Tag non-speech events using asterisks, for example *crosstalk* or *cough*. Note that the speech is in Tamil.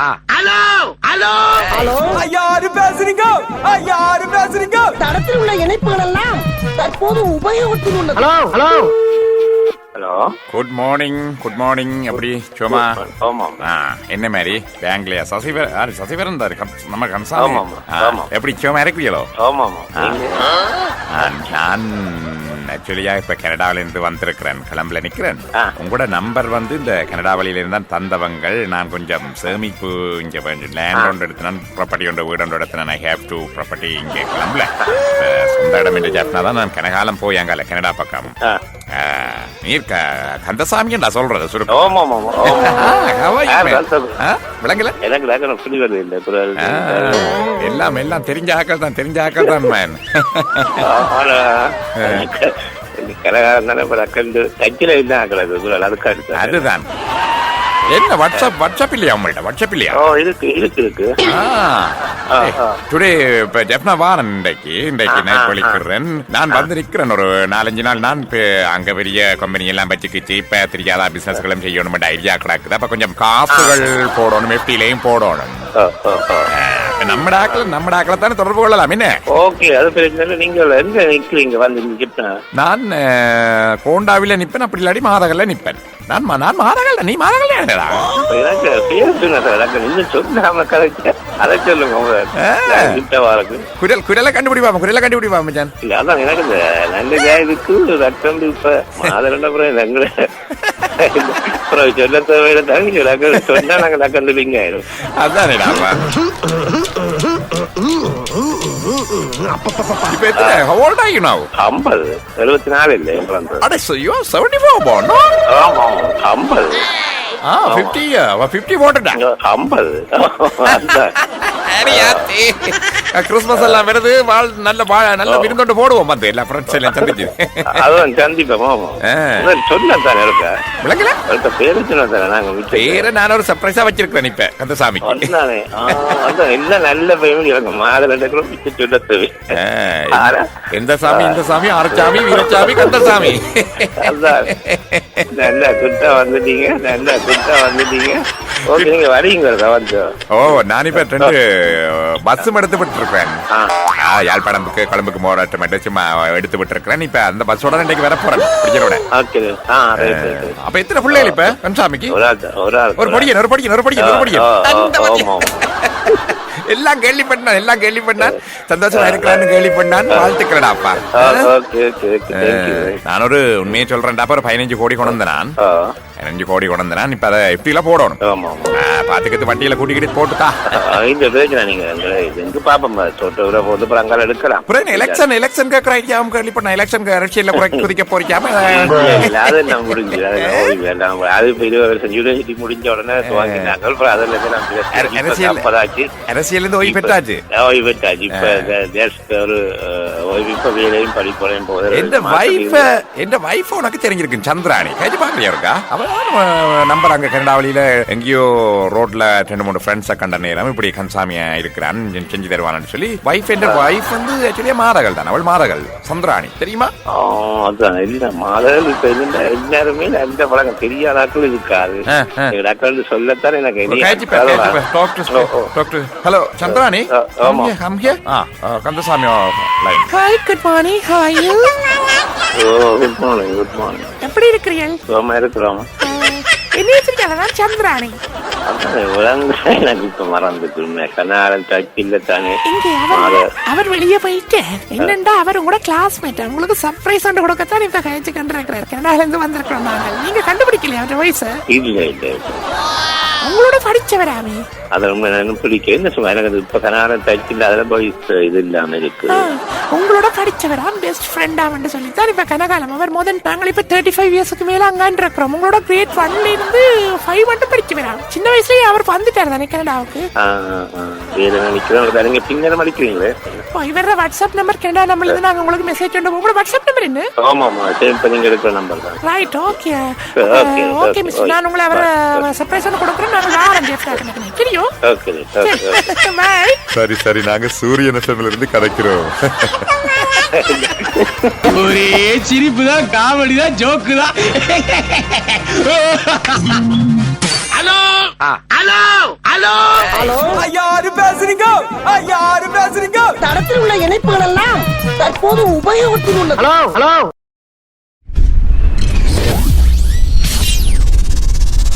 Hello hello. ஹலோ. யாரு பேசுறீங்க யாரு பேசுறீங்க. தடத்தில் உள்ள இணைப்புகள் எல்லாம் தற்போது உபயோகத்தில் உள்ளது. Hello hello. Hello. Good morning good morning ஆமாம் ஆ என்ன மாதிரி பேங்க்லயா? சசிவர் யாரு? சசிவரன். நம்ம கன்சா. எப்படி இருக்கிறீங்களோ ஆமாம் நான் நான் ஆக்சுவலியா இப்ப கனடாவில இருந்து வந்திருக்கிறேன். கிளம்புல நிக்கிறேன். உங்களோட நம்பர் வந்து இந்த கனடா வழியில இருந்தா தந்தவங்கள். நான் கொஞ்சம் சேமிப்பு இங்க லேண்ட் ஒன்று எடுத்து நான் ப்ராப்பர்ட்டி ஒன்று வீடு ஒன்று எடுத்து ஐ ஹேவ் டு ப்ராப்பர்ட்டி இங்க கிளம்புல. சொந்த இடம் என்று தான் நான் கனகாலம் போய் அங்கால கனடா பக்கம். நீர் க- கந்தசாமி *laughs* நான் சொல்றது? விளங்கல? எல்லாம் எல்லாம் தெரிஞ்ச ஆக்கள் தான் தெரிஞ்ச ஆக்கள் தான் மேன் கரகாரம் தானே அப்புறம் கண்டு தச்சில இல்லை ஆக்கிறது அதுக்காக இருக்கு அதுதான். என்ன வாட்ஸ்அப் வாட்ஸ்அப் இல்லையா உங்கள்ட்ட? வாட்ஸ்அப் இல்லையா? ஓ இருக்கு இருக்கு இருக்கு. டுடே இப்ப ஜெப்னா வாரன் இன்றைக்கு. இன்றைக்கு நைட் வலிக்கிறேன் நான் வந்து நிக்கிறேன் ஒரு நாலஞ்சு நாள் நான் அங்க பெரிய கம்பெனி எல்லாம் வச்சுக்கிச்சு இப்ப தெரியாத பிசினஸ்களும் செய்யணும் ஐடியா கிடக்குது. அப்ப கொஞ்சம் காசுகள் போடணும் எஃப்டிலையும் போடணும். நம்ம ஆக்கள் நம்ம ஆக்களை தானே தொடர்பு கொள்ளலாம். என்ன? ஓகே அது பிரச்சனை. நீங்க எங்க நிக்கிறீங்க? வந்து நான் கோண்டாவில நிப்பேன் அப்படி இல்லாட்டி மாதகல்ல நிப்பேன். நான் நான் மாதகல்ல நீ மாதகல்ல எனக்கு பேர் எனக்கு இன்னும் சொல்லாம கதைக்க அதை சொல்லுங்க உங்க நான் கிட்ட வரக்கு குரல் குரலை கண்டுபிடிப்பாம குரலை கண்டுபிடிப்பா மச்சான்? இல்ல அதான் எனக்கு இந்த நல்ல ஜாயதுக்கு ரத்தம் இப்ப மாதம் அப்புறம் எங்களை ஐம்பது எழுபத்தி நாலு இல்லை அட so you are 74 born, no? ஆமா ஐம்பது ஆ, 50 year. அவ 50 போட்டுட்டா. ஐம்பது கிறிஸ்மஸ் *laughs* எல்லாம் வருது வாழ் நல்ல விருந்தோண்டு போடுவோம். வந்து எல்லா ஃப்ரெண்ட்ஸ் எல்லாம் சந்திச்சு. அதான் சந்திப்போம் சொன்ன தானே இருக்க விளங்கல இருக்க பேரு சொன்ன தானே நாங்க பேரை நான் ஒரு சர்ப்ரைஸா வச்சிருக்கேன் இப்ப அதான் எல்லாம் நல்ல பையன் இறங்க மாதம் ரெண்டு கிலோ மிச்ச சொல்ல தேவை. எந்த சாமி இந்த சாமி ஆரச்சாமி வீரச்சாமி கந்தசாமி. நல்லா குட்டா வந்துட்டீங்க நல்லா குட்டா வந்துட்டீங்க. ஓகே நீங்க வரீங்க வந்து. ஓ நான் இப்ப ரெண்டு பஸ் எடுத்து விட்டு இருக்கேன். யாழ்ப்பாணத்துக்கு கொழம்புக்கு மட்டும் சும்மா எடுத்து விட்டு இருக்கிறேன் இப்ப அந்த பஸ்ஸோட இன்னைக்கு வர போறேன். பிடிக்கிறோட. அப்ப எத்தனை பிள்ளைகள் இப்ப கந்தசாமிக்கு ஒரு படியன் ஒரு படியன் ஒரு படியன் ஒரு. எல்லாம் கேள்விப்பட்டான் எல்லாம் கேள்விப்பட்டான். சந்தோஷமா இருக்கிறான்னு வாழ்த்துக்கிறடாப்பா ஓகே ஓகே தேங்க்யூ நான் ஒரு உண்மையை சொல்றேன்டா. ஒரு பதினஞ்சு கோடி கொண்டு வந்தேன் நான். பதினஞ்சு கோடி கொண்டு வந்தேன் நான் இப்ப அதை எப்படில போடணும் ஆமா பாத்துக்கிட்டு வண்டியில கூட்டிக்கிட்டு போட்டுதா இந்த பிரச்சனை நீங்க எங்க பாப்போம் தொட்டு போது அப்புறம் எடுக்கலாம் அப்புறம் எலெக்ஷன் எலெக்ஷன் கேட்கிற ஐடியாவும் கேள்விப்பட்டேன் எலெக்ஷன் அரசியல்ல குதிக்க போறிக்காம அது நான் முடிஞ்சு அது இப்ப இருபது வருஷம் யூனிவர்சிட்டி முடிஞ்ச உடனே துவங்கினாங்க அப்புறம் அதுல அரசியல். அரசியல் இருந்து ஓய்வு பெற்றாச்சு ஓய்வு பெற்றாச்சு. இப்ப ஒரு இப்ப வேலையும் படிப்போலையும் போகுது. எந்த வைஃப் எந்த வைஃப் உனக்கு தெரிஞ்சிருக்கு சந்திராணி கேட்டு பாக்கலையா இருக்கா அவன் நம்பர் அங்க கனடாவளியில எங்கேயோ ரோட்ல ரெண்டு மூணு ஃப்ரெண்ட்ஸை கண்ட நேரம் இப்படி கன்சாமியா இருக்கிறான் செஞ்சு தருவான்னு சொல்லி வைஃப் என்ற வைஃப் வந்து ஆக்சுவலியா மாதகள் தான் அவள் மாதகள் சந்திராணி தெரியுமா அதான் இல்ல மாதங்கள் இப்ப எல்லாருமே நல்ல பழக்கம் தெரியாத ஆட்கள் இருக்காது. டாக்டர் சொல்லத்தானே எனக்கு hello Chandrani Kandasamy line hi good morning hi you oh good morning good morning எப்படி இருக்கிறீர்கள்? சுகமா இருக்கிறோம்? என்ன வச்சிருக்காங்க சந்திராணி. அவர் வெளியே போயிட்டு என்னண்டா அவர் கூட கிளாஸ்மேட் உங்களுக்கு சர்ப்ரைஸ் ஒன்று கொடுக்கத்தான் இப்ப கழிச்சு கண்டிருக்கிறார். கனடால இருந்து வந்திருக்கிறோம் நாங்கள். நீங்க கண்டுபிடிக்கலையா அவர் வயசு இல்ல இல்ல. உங்களோட படிச்சவராமே அது பிடிக்கும். என்ன சும்மா எனக்கு இப்ப கண்ணாரம் தச்சு இல்ல அதுல போய் இது இல்லாம இருக்கு. உங்களோட படிச்சவரா? பெஸ்ட் ஃப்ரெண்டாமன்னு சொல்லித்தான் இப்ப கனகாலம். அவர் முதல் நாங்கள் இப்ப தேர்ட்டி ஃபைவ் இயர்ஸ்க்கு மேல அங்கான் இருக்கிறோம் உங்களோட கிரேட் ஒன்ல இருந்து ஃபைவ் மட்டும் படிச்சவரா? சின்ன வயசுலயே அவர் வந்துட்டார் தானே கனடாவுக்கு? நீங்க பின்னர் அடிக்கிறீங்களே இவர வாட்ஸ்அப் நம்பர் கனடா நம்பர்ல இருந்து நாங்க உங்களுக்கு மெசேஜ் கொண்டு உங்களோட வாட்ஸ்அப் நம்பர் என்ன? ஆமா ஆமா இப்ப நீங்க எடுக்கிற நம்பர் தான். ரைட் ஓகே ஓகே மிஸ் நான் உங்களை அவரை சர்ப்ரைஸ் பண்ண கொடுக்குறேன். சரி சரி நாங்க சூரியன் எஃப்எம்ல இருந்து கதைக்கிறோம். ஒரே சிரிப்பு தான் காமெடி தான் ஜோக்கு தான். ஹலோ ஹலோ ஹலோ யாரு பேசுறீங்க? யாரு பேசுறீங்க? தடத்தில் உள்ள இணைப்புகள் எல்லாம் தற்போது உபயோகத்தில் உள்ளது. Hello hello